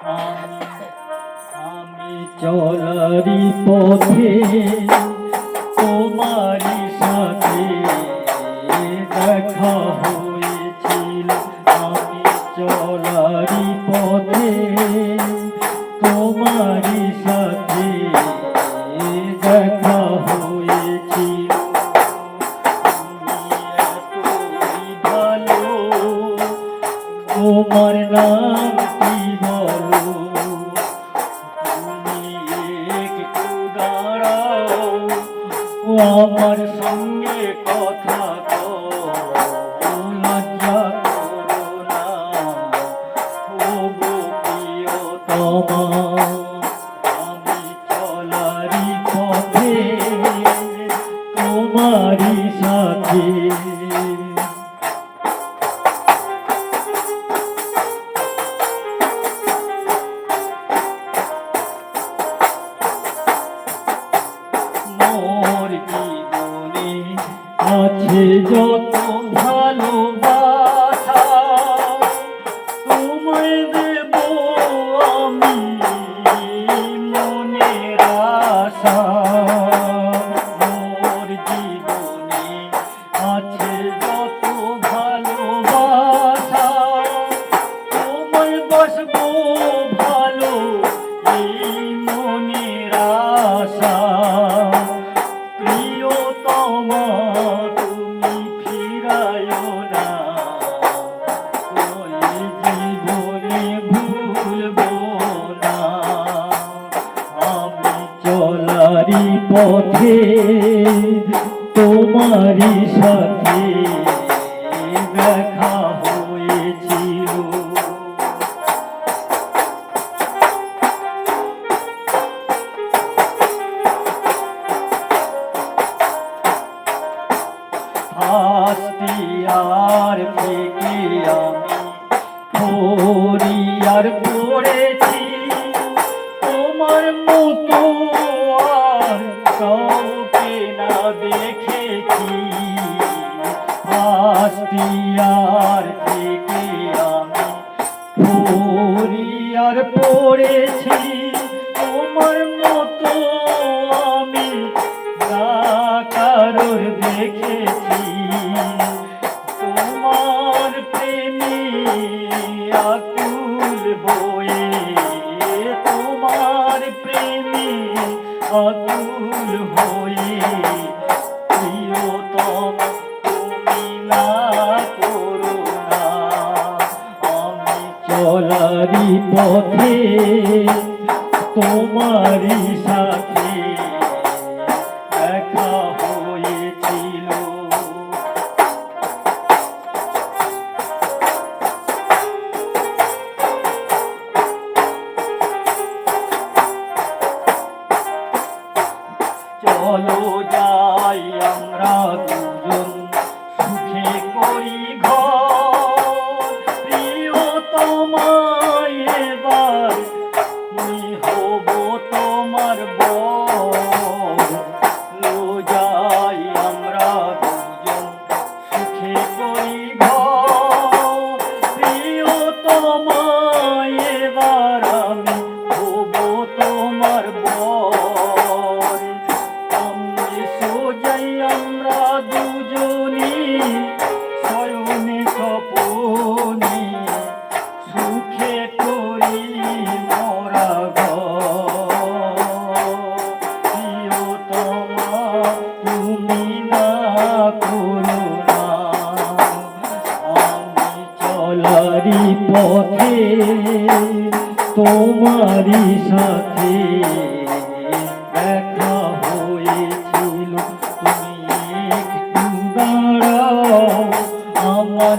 আমি চলারি পথে তোমারই সাথে দেখা হয়েছিল আমি চলারি পথে তোমারই সাথে দেখা হয়েছিল তোমার নাম কি? আমার সঙ্গে কথা লজ্জা করো না ও প্রিয়তমা। আমি চলারি পথে তোমারি সাথে। যত ভালোবাসা। তোমায় দেব আমি মনের আশা। পথে তোমারই সাথে দেখা হয়েছিল। আর থেকে আমি ফরিয়ার পড়েছি। তোমার মতো ফরিয়ার পড়েছি তোমার মতো আমি কারোর দেখেছি। তোমার প্রেমী আকুল হয়ে তোমার প্রেমী আকুল হয়ে চলারি পথে তোমারই সাথে দেখা হয়েছিল। চলো যাই আমরা দুজন সুখে করি ঘর। পথে তোমারি সাথে দেখা হয়েছিল। তুমি একটু দাঁড়াও আমার